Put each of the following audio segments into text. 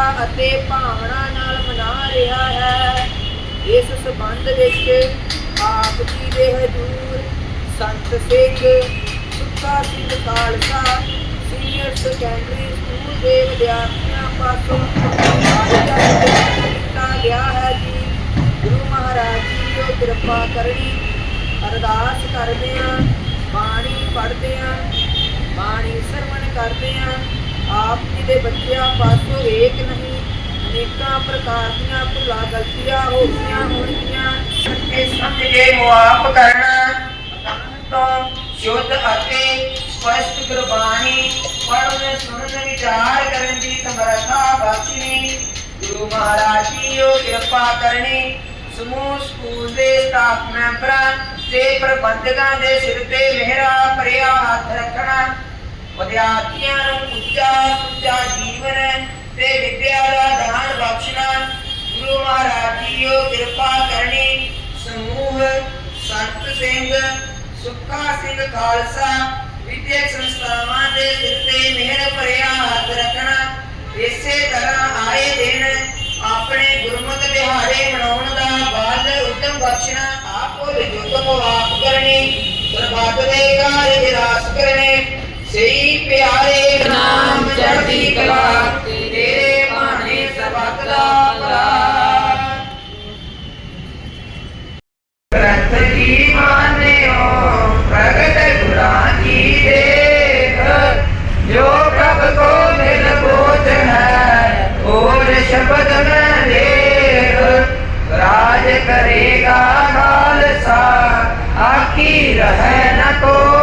ਸ਼ਰਧਾ ਅਤੇ ਭਾਵਨਾ ਨਾਲ ਮਨਾ ਰਿਹਾ ਹੈ। ਇਸ ਸਬੰਧ ਵਿੱਚ ਆਪ ਜੀ ਦੇ ਹਜ਼ੂਰ Sant Singh Sukha Singh Khalsa senior secondary school ਦੇ ਵਿਦਿਆਰਥੀਆਂ ਪਾਸੋਂ ਆਰਜਨ ਕੀਤਾ ਗਿਆ ਹੈ ਜੀ। ਗੁਰੂ ਮਹਾਰਾਜ ਜੀ ਦੀ ਕਿਰਪਾ ਕਰਨੀ ਅਰਦਾਸ ਕਰਦੇ ਹਾਂ, ਬਾਣੀ ਪੜ੍ਹਦੇ ਹਾਂ, ਬਾਣੀ ਸਰਵਣ ਕਰਦੇ ਹਾਂ। ਆਪ ਜੀ ਦੇ ਬੱਚਿਆਂ ਪਾਸੋਂ ਏਕ ਨਹੀਂ, ਅਨੇਕਾਂ ਪ੍ਰਕਾਰ ਦੀਆਂ ਭੁੱਲਾਂ, ਗਲਤੀਆਂ ਹੋ ਗਈਆਂ ਹੋਣਗੀਆਂ। ਇਹ ਸਮਝ ਮੁਆਫ ਕਰਨਾ ਤੋਂ ਸ਼ੁੱਧ ਅਤੇ ਸਪਸ਼ਟ ਗੁਰਬਾਣੀ ਪੜ੍ਹਨ, ਸੁਣਨ, ਵਿਚਾਰ ਕਰਨ ਦੀ ਸਮਰੱਥਾ ਬਖਸ਼ਣੀ। ਗੁਰੂ ਮਹਾਰਾਜ ਜੀ ਉਹ ਕਿਰਪਾ ਕਰਨੀ, ਸਮੂਹ ਸਕੂਲ ਦੇ ਸਟਾਫ ਮੈਂਬਰਾਂ ਤੇ ਪ੍ਰਬੰਧਕਾਂ ਦੇ ਸਿਰ ਤੇ ਮਿਹਰਾ, ਭਰਿਆ ਹੱਥ ਰੱਖਣਾ ਵਿਦਿਆਰਥੀਆਂ ਨੂੰ ਉੱਚਾ ਉੱਚਾ ਜੀਵਨ ਤੇ ਵਿਦਿਆ ਦਾ ਦਾਨ ਬਖਸ਼ਣਾ। ਗੁਰੂ ਮਹਾਰਾਜ ਜੀ ਉਹ ਕਿਰਪਾ ਕਰਨੀ, ਸਮੂਹ, ਸੰਤ ਸਿੰਘ, ਸੁੱਖਾ ਸਿੰਘ ਖਾਲਸਾ, ਵਿਦਿਅਕ ਸੰਸਥਾਵਾਂ ਦੇ ਸਿਰ ਤੇ ਮਿਹਰ ਭਰਿਆ ਹੱਥ ਰੱਖਣਾ, ਇਸੇ ਤਰ੍ਹਾਂ ਆਏ ਦਿਨ ਆਪਣੇ ਗੁਰਮਤਿ ਦਿਹਾੜੇ ਮਨਾਉਣ ਦਾ ਬਾਦ ਉਤਮ ਬਖਸ਼ਣਾ, ਆਪੋ ਜੁਗਤ ਆਪ ਕਰਨੀ ਸਰਬੱਤ ਦੇ ਕਾਰਜ ਰਾਸ ਕਰਨੇ ਸਹੀ ਪਿਆਰੇ ਨਾਮ ਚੜ੍ਹਦੀ ਕਲਾ, ਤੇਰੇ ਬਾਣੇ ਸਰਬੱਤ ਦਾ ਭਲਾ। ਗ੍ਰੰਥ ਕੀ ਮਾਨਿਓ, ਪ੍ਰਗਟ ਗੁਰਾਂ ਕੀ ਦੇਖ। ਜੋ ਪ੍ਰਭ ਕੋ ਮਿਲ ਬੋਧ ਹੈ, ਹੋਰ ਸ਼ਬਦ ਮੈਂ ਦੇਖ। ਰਾਜ ਕਰੇਗਾ ਖਾਲਸਾ, ਆਖੀ ਰਹਿ ਨ ਕੋਏ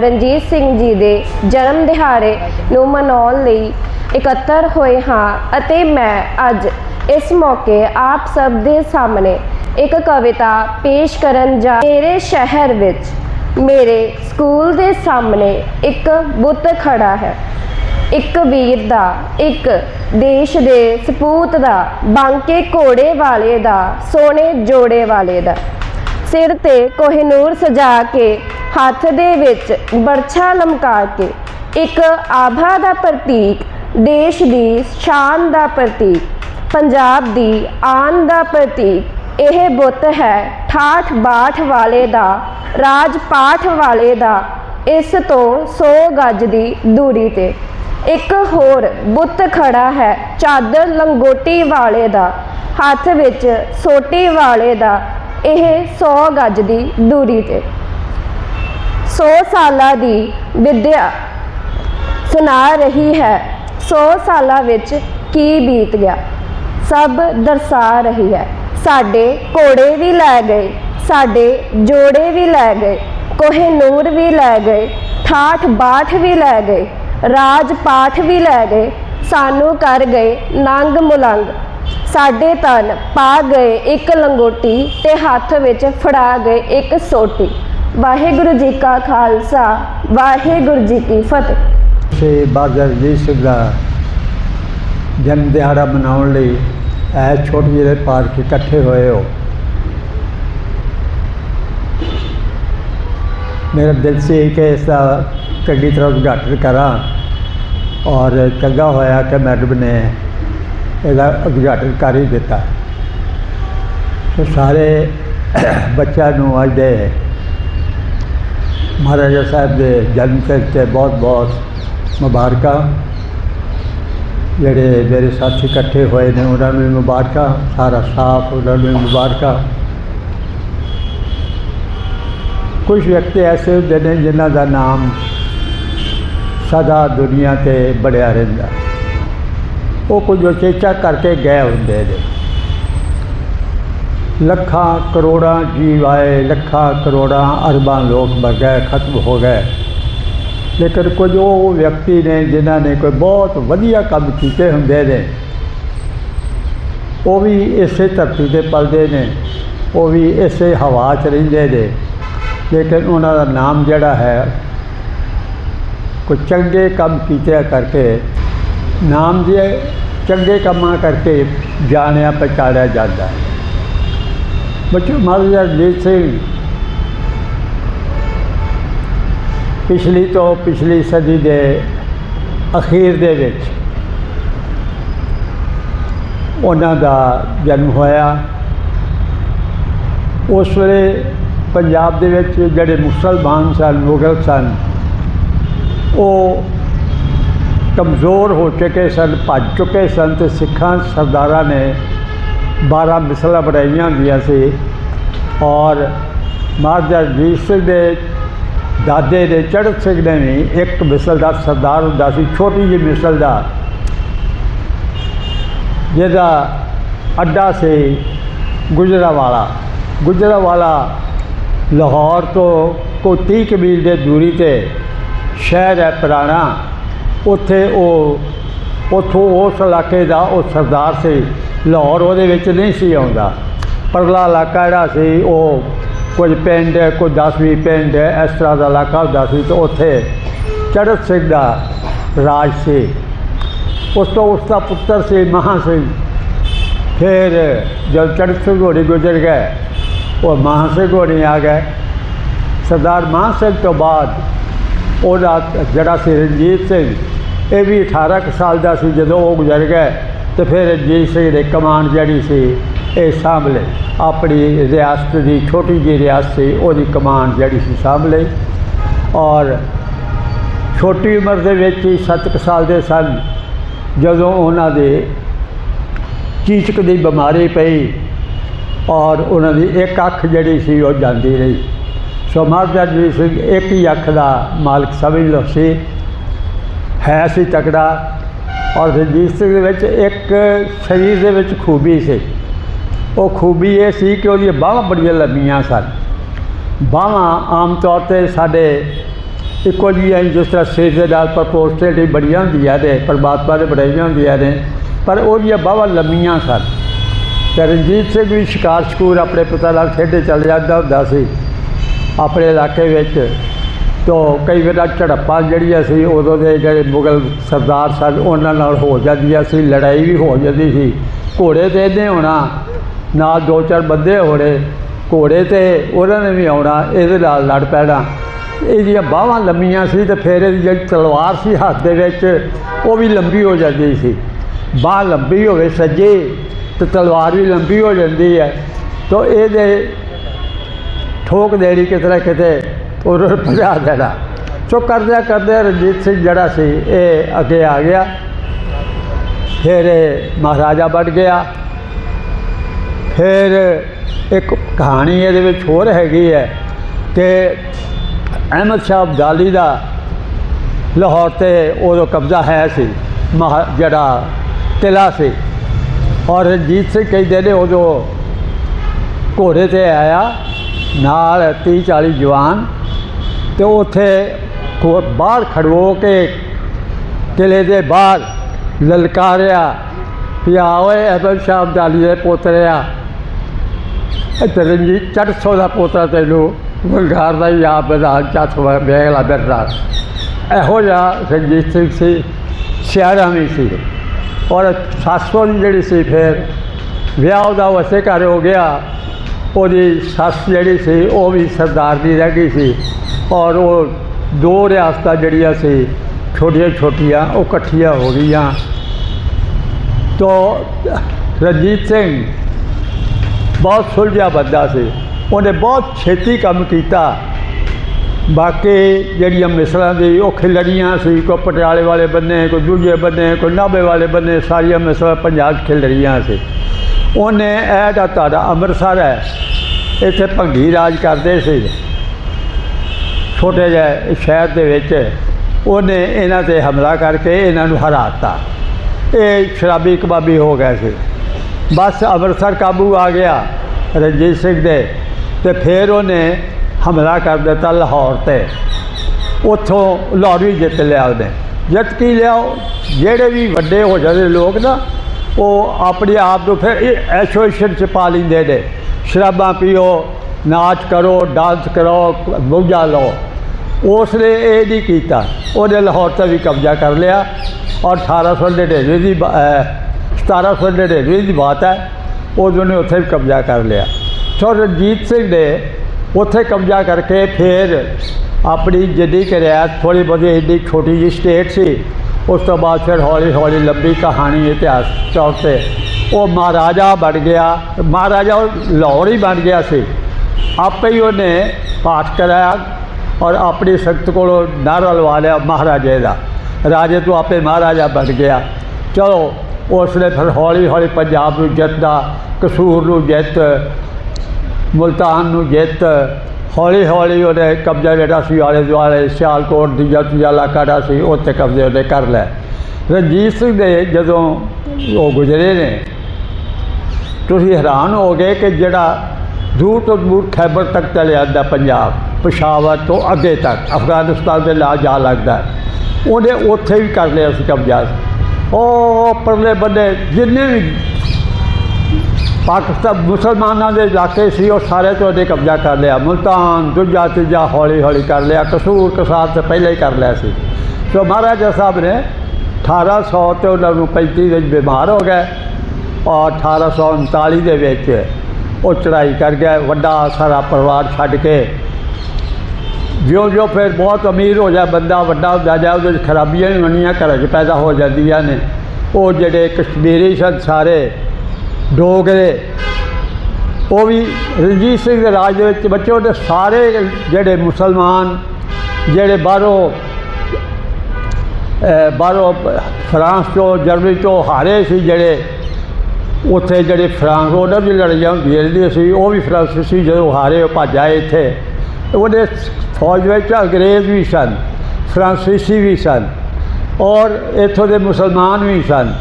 ਰਣਜੀਤ ਸਿੰਘ ਜੀ ਦੇ ਜਨਮ ਦਿਹਾੜੇ ਨੂੰ ਮਨਾਉਣ ਲਈ ਇਕੱਤਰ ਹੋਏ ਹਾਂ ਅਤੇ ਮੈਂ ਅੱਜ ਇਸ ਮੌਕੇ ਆਪ ਸਭ ਦੇ ਸਾਹਮਣੇ ਇੱਕ ਕਵਿਤਾ ਪੇਸ਼ ਕਰਨ ਜਾ ਮੇਰੇ ਸ਼ਹਿਰ ਵਿੱਚ ਮੇਰੇ ਸਕੂਲ ਦੇ ਸਾਹਮਣੇ ਇੱਕ ਬੁੱਤ ਖੜਾ ਹੈ। ਇੱਕ ਵੀਰ ਦਾ, ਇੱਕ ਦੇਸ਼ ਦੇ ਸਪੂਤ ਦਾ, ਬਾਂਕੇ ਘੋੜੇ ਵਾਲੇ ਦਾ, ਸੋਨੇ ਜੋੜੇ ਵਾਲੇ ਦਾ। ਸਿਰ ਤੇ ਕੋਹਿਨੂਰ ਸਜਾ ਕੇ ਹੱਥ ਦੇ ਵਿੱਚ ਬਰਛਾ ਲਮਕਾ ਕੇ ਇੱਕ ਆਭਾ ਦਾ ਪ੍ਰਤੀਕ, ਦੇਸ਼ ਦੀ ਸ਼ਾਨ ਦਾ ਪ੍ਰਤੀਕ, ਪੰਜਾਬ ਦੀ ਆਨ ਦਾ ਪ੍ਰਤੀਕ, ਇਹ ਬੁੱਤ ਹੈ ਠਾਠ ਬਾਠ ਵਾਲੇ ਦਾ, ਰਾਜ ਪਾਠ ਵਾਲੇ ਦਾ, ਇਸ ਤੋਂ 100 ਗੱਜ ਦੀ ਦੂਰੀ ਤੇ। ਇੱਕ ਹੋਰ ਬੁੱਤ ਖੜਾ ਹੈ ਚਾਦਰ ਲੰਗੋਟੀ ਵਾਲੇ ਦਾ, ਹੱਥ ਵਿੱਚ ਸੋਟੀ ਵਾਲੇ ਦਾ ਇਹ 100 ਗੱਜ ਦੀ ਦੂਰੀ ਤੇ। 100 ਸਾਲਾਂ ਦੀ ਵਿਦਿਆ ਸੁਣਾ ਰਹੀ ਹੈ 100 ਸਾਲਾਂ ਵਿੱਚ ਕੀ ਬੀਤ ਗਿਆ? ਸਭ ਦਰਸਾ ਰਹੀ ਹੈ। ਸਾਡੇ ਘੋੜੇ ਵੀ ਲੈ ਗਏ, ਸਾਡੇ ਜੋੜੇ ਵੀ ਲੈ ਗਏ, ਕੋਹੇ ਨੂਰ ਵੀ ਲੈ ਗਏ, ਠਾਠ ਬਾਠ ਵੀ ਲੈ ਗਏ, ਰਾਜ ਪਾਠ ਵੀ ਲੈ ਗਏ, ਸਾਨੂੰ ਕਰ ਗਏ ਨੰਗ ਮੁਲੰਗ। ਸਾਡੇ ਤਨ ਪਾ ਗਏ ਇੱਕ ਲੰਗੋਟੀ ਤੇ ਹੱਥ ਵਿੱਚ ਫੜਾ ਗਏ ਇੱਕ ਸੋਟੀ। ਵਾਹਿਗੁਰੂ ਜੀ ਕਾ ਖਾਲਸਾ, ਵਾਹਿਗੁਰੂ ਜੀ ਕੀ ਫਤਿਹ। ਸੇ ਬਾਬਾ ਰਣਜੀਤ ਸਿੰਘ ਜਨਮ ਦਿਹਾੜਾ ਮਨਾਉਣ ਲਈ ਐ ਛੋਟੇ ਜਿਹੇ ਪਾਰਕ ਇਕੱਠੇ ਹੋਏ ਹੋ। ਮੇਰਾ ਦਿਲ ਸੀ ਕਿ ਇਸ ਦਾ ਚੰਗੀ ਤਰ੍ਹਾਂ ਉਦਘਾਟਨ ਕਰਾਂ ਔਰ ਚੰਗਾ ਹੋਇਆ ਕਿ ਮੈਡਮ ਨੇ ਇਹਦਾ ਉਦਘਾਟਨ ਕਰ ਹੀ ਦਿੱਤਾ। ਸੋ ਸਾਰੇ ਬੱਚਿਆਂ ਨੂੰ ਅੱਜ ਦੇ ਮਹਾਰਾਜਾ ਸਾਹਿਬ ਦੇ ਜਨਮ ਦਿਨ ਤੇ ਬਹੁਤ ਬਹੁਤ ਮੁਬਾਰਕਾਂ। ਜਿਹੜੇ ਮੇਰੇ ਸਾਥੀ ਇਕੱਠੇ ਹੋਏ ਨੇ, ਉਹਨਾਂ ਨੂੰ ਵੀ ਮੁਬਾਰਕਾਂ। ਸਾਰਾ ਸਾਫ਼ ਉਹਨਾਂ ਨੂੰ ਵੀ ਮੁਬਾਰਕਾਂ। ਕੁਝ ਵਿਅਕਤੀ ਐਸੇ ਹੁੰਦੇ ਨੇ ਜਿਨ੍ਹਾਂ ਦਾ ਨਾਮ ਸਦਾ ਦੁਨੀਆ ਤੇ ਬੜਿਆ ਰਹਿੰਦਾ। ਉਹ ਕੁਝ ਉਚੇਚਾ ਕਰਕੇ ਗਏ ਹੁੰਦੇ ਨੇ। ਲੱਖਾਂ ਕਰੋੜਾਂ ਜੀਵ ਆਏ, ਲੱਖਾਂ ਕਰੋੜਾਂ ਅਰਬਾਂ ਲੋਕ ਮਰ ਗਏ, ਖਤਮ ਹੋ ਗਏ। ਲੇਕਿਨ ਕੁਝ ਉਹ ਵਿਅਕਤੀ ਨੇ ਜਿਨ੍ਹਾਂ ਨੇ ਕੋਈ ਬਹੁਤ ਵਧੀਆ ਕੰਮ ਕੀਤੇ ਹੁੰਦੇ ਨੇ, ਉਹ ਵੀ ਇਸੇ ਧਰਤੀ ਤੇ ਪਲਦੇ ਨੇ, ਉਹ ਵੀ ਇਸੇ ਹਵਾ 'ਚ ਰਹਿੰਦੇ ਨੇ। ਲੇਕਿਨ ਉਹਨਾਂ ਦਾ ਨਾਮ ਜਿਹੜਾ ਹੈ, ਕੋਈ ਚੰਗੇ ਕੰਮ ਕੀਤੇ ਕਰਕੇ ਨਾਮ ਦੇ ਚੰਗੇ ਕੰਮਾਂ ਕਰਕੇ ਜਾਣਿਆ ਪਛਾਣਿਆ ਜਾਂਦਾ ਹੈ। ਬੱਚੋ, ਮਹਾਰਾਜਾ ਰਣਜੀਤ ਸਿੰਘ ਪਿਛਲੀ ਤੋਂ ਪਿਛਲੀ ਸਦੀ ਦੇ ਅਖੀਰ ਦੇ ਵਿੱਚ ਉਹਨਾਂ ਦਾ ਜਨਮ ਹੋਇਆ। ਉਸ ਵੇਲੇ ਪੰਜਾਬ ਦੇ ਵਿੱਚ ਜਿਹੜੇ ਮੁਸਲਮਾਨ ਸਨ, ਮੁਗਲ ਸਨ, ਉਹ ਕਮਜ਼ੋਰ ਹੋ ਚੁੱਕੇ ਸਨ, ਭੱਜ ਚੁੱਕੇ ਸਨ ਤੇ ਸਿੱਖਾਂ ਸਰਦਾਰਾਂ ਨੇ 12 ਮਿਸਲਾਂ ਬਣਾਈਆਂ ਹੁੰਦੀਆਂ ਸੀ ਔਰ ਮਹਾਰਾਜਾ ਰਣਜੀਤ ਸਿੰਘ ਦੇ ਦਾਦੇ ਦੇ ਚੜ੍ਹਤ ਸਿੰਘ ਨੇ ਵੀ ਇੱਕ ਮਿਸਲ ਦਾ ਸਰਦਾਰ ਹੁੰਦਾ ਸੀ, ਛੋਟੀ ਜਿਹੀ ਮਿਸਲ ਦਾ, ਜਿਹਦਾ ਅੱਡਾ ਸੀ ਗੁਜਰਾਵਾਲਾ। ਗੁਜਰਾਵਾਲਾ ਲਾਹੌਰ ਤੋਂ ਕੋਈ 30 ਕੁ ਦੇ ਦੂਰੀ ਤੇ ਸ਼ਹਿਰ ਹੈ ਪੁਰਾਣਾ। ਉੱਥੇ ਉਹ, ਉੱਥੋਂ ਉਸ ਇਲਾਕੇ ਦਾ ਉਹ ਸਰਦਾਰ ਸੀ। ਲਾਹੌਰ ਉਹਦੇ ਵਿੱਚ ਨਹੀਂ ਸੀ ਆਉਂਦਾ। ਪਰਲਾ ਇਲਾਕਾ ਜਿਹੜਾ ਸੀ, ਉਹ ਕੁਝ ਪਿੰਡ ਕੋਈ 10 ਪਿੰਡ, ਇਸ ਤਰ੍ਹਾਂ ਦਾ ਇਲਾਕਾ ਹੁੰਦਾ ਸੀ ਤੇ ਉੱਥੇ ਚੜਤ ਸਿੰਘ ਦਾ ਰਾਜ ਸੀ। ਉਸ ਤੋਂ ਉਸ ਦਾ ਪੁੱਤਰ ਸੀ, ਮਹਾਂ ਸਿੰਘ। ਫਿਰ ਜਦ ਚੜਤ ਸਿੰਘ ਹੋਣੀ ਗੁਜ਼ਰ ਗਏ, ਉਹ ਮਹਾਂ ਸਿੰਘ ਹੋਣੀ ਆ ਗਏ। ਸਰਦਾਰ ਮਹਾਂ ਸਿੰਘ ਤੋਂ ਬਾਅਦ ਉਹਦਾ ਜਿਹੜਾ ਸੀ ਰਣਜੀਤ ਸਿੰਘ, ਇਹ ਵੀ 18 ਕੁ ਸਾਲ ਦਾ ਸੀ ਜਦੋਂ ਉਹ ਗੁਜ਼ਰ ਗਏ ਤੇ ਫਿਰ ਰਣਜੀਤ ਸਿੰਘ ਨੇ ਕਮਾਨ ਜਿਹੜੀ ਸੀ ਇਹ ਸਾਂਭ ਲਈ ਆਪਣੀ ਰਿਆਸਤ ਦੀ ਛੋਟੀ ਜਿਹੀ ਰਿਆਸਤ ਸੀ, ਉਹਦੀ ਕਮਾਨ ਜਿਹੜੀ ਸੀ ਸਾਂਭ ਲਈ ਔਰ ਛੋਟੀ ਉਮਰ ਦੇ ਵਿੱਚ ਹੀ 7 ਕੁ ਸਾਲ ਦੇ ਸਨ, ਜਦੋਂ ਉਹਨਾਂ ਦੇ ਚੀਚਕ ਦੀ ਬਿਮਾਰੀ ਪਈ ਔਰ ਉਹਨਾਂ ਦੀ ਇੱਕ ਅੱਖ ਜਿਹੜੀ ਸੀ ਉਹ ਜਾਂਦੀ ਰਹੀ। ਸੋ ਮਹਾਰਾਜਾ ਰਣਜੀਤ ਸਿੰਘ ਇੱਕ ਹੀ ਅੱਖ ਦਾ ਮਾਲਕ ਸਮਝ ਲਓ ਸੀ। ਹੈ ਸੀ ਤਕੜਾ ਔਰ ਰਣਜੀਤ ਸਿੰਘ ਦੇ ਵਿੱਚ ਇੱਕ ਸਰੀਰ ਦੇ ਵਿੱਚ ਖੂਬੀ ਸੀ। ਉਹ ਖੂਬੀ ਇਹ ਸੀ ਕਿ ਉਹਦੀਆਂ ਬਾਹਾਂ ਬੜੀਆਂ ਲੰਮੀਆਂ ਸਨ। ਬਾਹਾਂ ਆਮ ਤੌਰ ਤੇ ਸਾਡੇ ਇੱਕੋ ਜਿਹੀਆਂ ਜਿਸ ਤਰ੍ਹਾਂ ਸਿਰ ਦੇ ਨਾਲ ਪ੍ਰਪੋਰਸ਼ਨਲੀ ਬੜੀਆਂ ਹੁੰਦੀਆਂ ਨੇ, ਪਰਮਾਤਮਾ ਨੇ ਬਣਾਈਆਂ ਹੁੰਦੀਆਂ ਨੇ, ਪਰ ਉਹਦੀਆਂ ਬਾਹਾਂ ਲੰਮੀਆਂ ਸਨ। ਤੇ ਰਣਜੀਤ ਸਿੰਘ ਵੀ ਸ਼ਿਕਾਰ ਸ਼ਕੂਰ ਆਪਣੇ ਪਿਤਾ ਨਾਲ ਖੇਡੇ ਚੱਲ ਜਾਂਦਾ ਹੁੰਦਾ ਸੀ। ਆਪਣੇ ਇਲਾਕੇ ਵਿੱਚ ਤੋਂ ਕਈ ਵਾਰ ਝੜਪਾਂ ਜਿਹੜੀਆਂ ਸੀ, ਉਦੋਂ ਦੇ ਜਿਹੜੇ ਮੁਗਲ ਸਰਦਾਰ ਸਨ, ਉਹਨਾਂ ਨਾਲ ਹੋ ਜਾਂਦੀਆਂ ਸੀ, ਲੜਾਈ ਵੀ ਹੋ ਜਾਂਦੀ ਸੀ। ਘੋੜੇ ਤੇ ਇਹਨੇ ਹੋਣਾ ਨਾਲ ਦੋ ਚਾਰ ਬੰਦੇ ਹੋਣੇ, ਘੋੜੇ ਤੇ ਉਹਨਾਂ ਨੇ ਵੀ ਆਉਣਾ, ਇਹਦੇ ਨਾਲ ਲੜ ਪੈਣਾ। ਇਹਦੀਆਂ ਬਾਹਾਂ ਲੰਮੀਆਂ ਸੀ ਤੇ ਫਿਰ ਇਹਦੀ ਜਿਹੜੀ ਤਲਵਾਰ ਸੀ ਹੱਥ ਦੇ ਵਿੱਚ, ਉਹ ਵੀ ਲੰਬੀ ਹੋ ਜਾਂਦੀ ਸੀ। ਬਾਹ ਲੰਬੀ ਹੋਵੇ ਸੱਜੇ, ਤੇ ਤਲਵਾਰ ਵੀ ਲੰਬੀ ਹੋ ਜਾਂਦੀ ਹੈ। ਤੋਂ ਇਹਦੇ ਠੋਕ ਦੇਣੀ ਕਿਤੇ ਨਾ ਕਿਤੇ ਉਹ ਭਜਾ ਦੇਣਾ। ਸੋ ਕਰਦਿਆਂ ਕਰਦਿਆਂ ਰਣਜੀਤ ਸਿੰਘ ਜਿਹੜਾ ਸੀ, ਇਹ ਅੱਗੇ ਆ ਗਿਆ। ਫਿਰ ਇਹ ਮਹਾਰਾਜਾ ਬਣ ਗਿਆ। ਫਿਰ ਇੱਕ ਕਹਾਣੀ ਇਹਦੇ ਵਿੱਚ ਹੋਰ ਹੈਗੀ ਹੈ ਕਿ ਅਹਿਮਦ ਸ਼ਾਹ ਅਬਦਾਲੀ ਦਾ ਲਾਹੌਰ ਤੇ ਉਦੋਂ ਕਬਜ਼ਾ ਹੈ ਸੀ, ਮਹਾ ਜਿਹੜਾ ਕਿਲਾ ਸੀ। ਔਰ ਰਣਜੀਤ ਸਿੰਘ ਕਹਿੰਦੇ ਨੇ ਉਦੋਂ ਘੋੜੇ ਤੇ ਆਇਆ। ਨਾਲ 30 40 ਜਵਾਨ ਤੇ ਉੱਥੇ ਬਾਹਰ ਖੜੋ ਕੇ ਕਿਲੇ ਦੇ ਬਾਹਰ ਲਲਕਾਰਿਆ, ਵੀ ਆ ਓਏ ਅਹਿਮਦ ਸ਼ਾਹ ਅਬਦਾਲੀ ਦੇ ਪੋਤਰਿਆ ਇਹ ਤੇ ਰਣਜੀਤ ਚੜ੍ਹਸੋ ਦਾ ਪੋਤਰਾ ਤੈਨੂੰ, ਵੰਗਾਰ ਦਾ ਹੀ ਆਪ ਦਾ ਚੱਥ ਵੇਖਲਾ ਬੈਠਾ ਇਹੋ ਜਿਹਾ ਰਣਜੀਤ ਸਿੰਘ ਸੀ ਸਿਆਰਾ ਵੀ ਸੀ। ਔਰ ਸਾਸੋ ਦੀ ਜਿਹੜੀ ਸੀ ਫਿਰ, ਵਿਆਹ ਉਹਦਾ ਵਸੇ ਘਰ ਹੋ ਗਿਆ। ਉਹਦੀ ਸੱਸ ਜਿਹੜੀ ਸੀ, ਉਹ ਵੀ ਸਰਦਾਰ ਦੀ ਰਹਿ ਗਈ ਸੀ। ਔਰ ਉਹ ਦੋ ਰਿਆਸਤਾਂ ਜਿਹੜੀਆਂ ਸੀ, ਛੋਟੀਆਂ ਛੋਟੀਆਂ, ਉਹ ਇਕੱਠੀਆਂ ਹੋ ਗਈਆਂ। ਤੋ ਰਣਜੀਤ ਸਿੰਘ ਬਹੁਤ ਸੁਲਝਿਆ ਬੰਦਾ ਸੀ। ਉਹਨੇ ਬਹੁਤ ਛੇਤੀ ਕੰਮ ਕੀਤਾ। ਬਾਕੀ ਜਿਹੜੀਆਂ ਮਿਸਲਾਂ ਦੀ ਉਹ ਖਿਲੜੀਆਂ ਸੀ, ਕੋਈ ਪਟਿਆਲੇ ਵਾਲੇ ਬੰਨੇ, ਕੋਈ ਦੂਜੇ ਬੰਨੇ, ਕੋਈ ਨਾਭੇ ਵਾਲੇ ਬੰਨੇ, ਸਾਰੀਆਂ ਮਿਸਲਾਂ ਪੰਜਾਬ 'ਚ ਖਿਲੜੀਆਂ ਸੀ। ਉਹਨੇ ਇਹ ਦਾ ਤੁਹਾਡਾ ਅੰਮ੍ਰਿਤਸਰ ਹੈ। ਇੱਥੇ ਭੰਗੀ ਰਾਜ ਕਰਦੇ ਸੀ। ਛੋਟੇ ਜਿਹੇ ਸ਼ਹਿਰ ਦੇ ਵਿੱਚ ਉਹਨੇ ਇਹਨਾਂ ਤੇ ਹਮਲਾ ਕਰਕੇ ਇਹਨਾਂ ਨੂੰ ਹਰਾਤਾ। ਇਹ ਸ਼ਰਾਬੀ ਕਬਾਬੀ ਹੋ ਗਏ ਸੀ। ਬਸ ਅੰਮ੍ਰਿਤਸਰ ਕਾਬੂ ਆ ਗਿਆ ਰਣਜੀਤ ਸਿੰਘ ਦੇ ਤੇ ਫਿਰ ਉਹਨੇ ਹਮਲਾ ਕਰ ਦਿੱਤਾ ਲਾਹੌਰ ਤੇ। ਉੱਥੋਂ ਲਾਟਰੀ ਜਿੱਤ ਲਿਆ ਉਹਨੇ। ਜਿੱਤ ਕੀ ਲਿਆ ਜਿਹੜੇ ਵੀ ਵੱਡੇ ਹੋ ਜਾਂਦੇ ਲੋਕ ਨਾ, ਉਹ ਆਪਣੇ ਆਪ ਨੂੰ ਫਿਰ ਐਸੋਸੀਏਸ਼ਨ ਚ ਪਾ ਲੈਂਦੇ ਨੇ। ਸ਼ਰਾਬਾਂ ਪੀਓ, ਨਾਚ ਕਰੋ, ਡਾਂਸ ਕਰੋ, ਮੌਜਾਂ ਲਓ। ਉਸ ਨੇ ਇਹ ਨਹੀਂ ਕੀਤਾ। ਉਹਨੇ ਲਾਹੌਰ ਤੇ ਵੀ ਕਬਜ਼ਾ ਕਰ ਲਿਆ ਔਰ 1899 ਦੀ ਬ- ਅਹ 1799 ਦੀ ਬਾਤ ਹੈ ਉਦੋਂ ਨੇ ਉੱਥੇ ਵੀ ਕਬਜ਼ਾ ਕਰ ਲਿਆ। ਸੋ ਰਣਜੀਤ ਸਿੰਘ ਨੇ ਉੱਥੇ ਕਬਜ਼ਾ ਕਰਕੇ ਫਿਰ ਆਪਣੀ ਜਿੱਡੀ ਰਿਆਇਤ ਥੋੜੀ ਬਹੁਤੀ ਏਡੀ ਛੋਟੀ ਜਿਹੀ ਸਟੇਟ ਸੀ, ਉਸ ਤੋਂ ਬਾਅਦ ਫਿਰ ਹੌਲੀ ਹੌਲੀ ਲੰਬੀ ਕਹਾਣੀ ਇਤਿਹਾਸ ਤੌਰ ਤੇ ਉਹ ਮਹਾਰਾਜਾ ਬਣ ਗਿਆ। ਮਹਾਰਾਜਾ ਉਹ ਲਾਹੌਰ ਹੀ ਬਣ ਗਿਆ ਸੀ। ਆਪੇ ਹੀ ਉਹਨੇ ਪਾਠ ਕਰਾਇਆ ਔਰ ਆਪਣੀ ਸੰਗਤ ਕੋਲੋਂ ਨਾਰਾ ਲਵਾ ਲਿਆ ਮਹਾਰਾਜੇ ਦਾ। ਰਾਜੇ ਤੋਂ ਆਪੇ ਮਹਾਰਾਜਾ ਬਣ ਗਿਆ। ਚਲੋ ਉਸ ਨੇ ਫਿਰ ਹੌਲੀ ਹੌਲੀ ਪੰਜਾਬ ਨੂੰ ਜਿੱਤਦਾ ਕਸੂਰ ਨੂੰ ਜਿੱਤ, ਮੁਲਤਾਨ ਨੂੰ ਜਿੱਤ, ਹੌਲੀ ਹੌਲੀ ਉਹਨੇ ਕਬਜ਼ਾ ਜਿਹੜਾ ਸੀ ਆਲੇ ਦੁਆਲੇ ਸਿਆਲਕੋਟ ਦੀ ਜੱਟ ਜਾਲਾ ਸੀ, ਉੱਥੇ ਕਬਜ਼ੇ ਉਹਨੇ ਕਰ ਲਿਆ। ਰਣਜੀਤ ਸਿੰਘ ਦੇ ਜਦੋਂ ਉਹ ਗੁਜ਼ਰੇ ਨੇ ਤੁਸੀਂ ਹੈਰਾਨ ਹੋ ਗਏ ਕਿ ਜਿਹੜਾ ਦੂਰ ਤੋਂ ਦੂਰ ਖੈਬਰ ਤੱਕ ਚਲੇ ਜਾਂਦਾ ਪੰਜਾਬ, ਪਸ਼ਾਵਰ ਤੋਂ ਅੱਗੇ ਤੱਕ, ਅਫਗਾਨਿਸਤਾਨ ਦੇ ਲਾ ਜਾ ਲੱਗਦਾ ਉਹਨੇ ਉੱਥੇ ਵੀ ਕਰ ਲਿਆ ਸੀ ਕਬਜ਼ਾ। ਉਹ ਪਰਲੇ ਬੰਦੇ ਜਿੰਨੇ ਵੀ ਪਾਕਿਸਤਾਨ, ਮੁਸਲਮਾਨਾਂ ਦੇ ਇਲਾਕੇ ਸੀ, ਉਹ ਸਾਰੇ ਤੋਂ ਉਹਨੇ ਕਬਜ਼ਾ ਕਰ ਲਿਆ। ਮੁਲਤਾਨ, ਦੂਜਾ, ਤੀਜਾ ਹੌਲੀ ਹੌਲੀ ਕਰ ਲਿਆ। ਕਸੂਰ ਕਸਾਰ ਤੋਂ ਪਹਿਲਾਂ ਹੀ ਕਰ ਲਿਆ ਸੀ। ਸੋ ਮਹਾਰਾਜਾ ਸਾਹਿਬ ਨੇ 1800 ਤੇ ਉਹਨਾਂ ਨੂੰ 35 ਵਿੱਚ ਬਿਮਾਰ ਹੋ ਗਏ। 1839 ਦੇ ਵਿੱਚ ਉਹ ਚੜ੍ਹਾਈ ਕਰ ਗਿਆ, ਵੱਡਾ ਸਾਰਾ ਪਰਿਵਾਰ ਛੱਡ ਕੇ। ਜਿਉਂ ਜਿਉਂ ਫਿਰ ਬਹੁਤ ਅਮੀਰ ਹੋ ਜਾ ਬੰਦਾ ਵੱਡਾ ਹੁੰਦਾ ਜਾ ਉਹਦੇ 'ਚ ਖਰਾਬੀਆਂ ਵੀ ਬਣੀਆਂ ਘਰਾਂ 'ਚ ਪੈਦਾ ਹੋ ਜਾਂਦੀਆਂ ਨੇ। ਉਹ ਜਿਹੜੇ ਕਸ਼ਮੀਰੀ ਸਨ ਸਾਰੇ, ਡੋਗਰੇ, ਉਹ ਵੀ ਰਣਜੀਤ ਸਿੰਘ ਦੇ ਰਾਜ ਦੇ ਵਿੱਚ ਬੱਚੇ, ਉਹਦੇ ਸਾਰੇ ਜਿਹੜੇ ਮੁਸਲਮਾਨ, ਜਿਹੜੇ ਬਾਹਰੋਂ ਬਾਹਰੋਂ ਫਰਾਂਸ ਤੋਂ, ਜਰਮਨੀ ਤੋਂ ਹਾਰੇ ਸੀ ਜਿਹੜੇ ਉੱਥੇ ਜਿਹੜੇ ਫਰਾਂਸ ਉਹਨਾਂ ਦੀ ਲੜਾਈਆਂ ਹੁੰਦੀਆਂ ਰਹਿੰਦੀਆਂ ਸੀ, ਉਹ ਵੀ ਫਰਾਂਸੀਸੀ ਜਦੋਂ ਹਾਰੇ ਉਹ ਭੱਜ ਆਏ ਇੱਥੇ। ਉਹਦੇ ਫੌਜ ਵਿੱਚ ਅੰਗਰੇਜ਼ ਵੀ ਸਨ, ਫਰਾਂਸੀਸੀ ਵੀ ਸਨ, ਔਰ ਇੱਥੋਂ ਦੇ ਮੁਸਲਮਾਨ ਵੀ ਸਨ,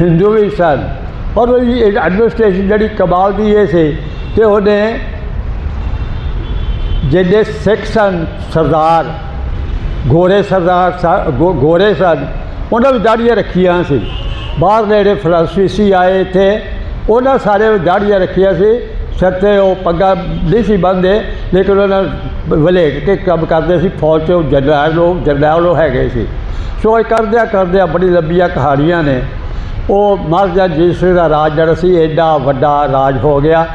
ਹਿੰਦੂ ਵੀ ਸਨ। ਔਰ ਉਹਦੀ ਐਡਮਿਨਿਸਟ੍ਰੇਸ਼ਨ ਜਿਹੜੀ ਕਬਾਲ ਦੀ ਇਹ ਸੀ ਕਿ ਉਹਨੇ ਜਿਹੜੇ ਸਿੱਖ ਸਨ, ਸਰਦਾਰ, ਗੋਰੇ ਸਰਦਾਰ ਸਾ- ਗੋਰੇ ਸਨ, ਉਹਨਾਂ ਵੀ ਦਾੜੀਆਂ ਰੱਖੀਆਂ ਸੀ। ਬਾਹਰਲੇ ਜਿਹੜੇ ਫਰਾਂਸੀਸੀ ਆਏ ਇੱਥੇ। ਉਹਨਾਂ ਸਾਰੇ ਦਾੜੀਆਂ ਰੱਖੀਆਂ ਸੀ। ਸਿਰ 'ਤੇ ਉਹ ਪੱਗਾਂ ਨਹੀਂ ਸੀ ਬੰਨ੍ਹਦੇ, ਲੇਕਿਨ ਉਹਨਾਂ ਵਲੇਟ ਕੇ ਕੰਮ ਕਰਦੇ ਸੀ। ਫੌਜ 'ਚ ਉਹ ਜਰਨੈਲ ਲੋਕ ਜਰਨੈਲ ਲੋਕ ਹੈਗੇ ਸੀ। ਸੋ ਇਹ ਕਰਦਿਆਂ ਕਰਦਿਆਂ ਬੜੀ ਲੰਬੀਆਂ ਕਹਾਣੀਆਂ ਨੇ। ਉਹ ਮਹਾਰਾਜਾ ਜੀਤ ਸਿੰਘ ਦਾ ਰਾਜ ਜਿਹੜਾ ਸੀ ਐਡਾ ਵੱਡਾ ਰਾਜ ਹੋ ਗਿਆ।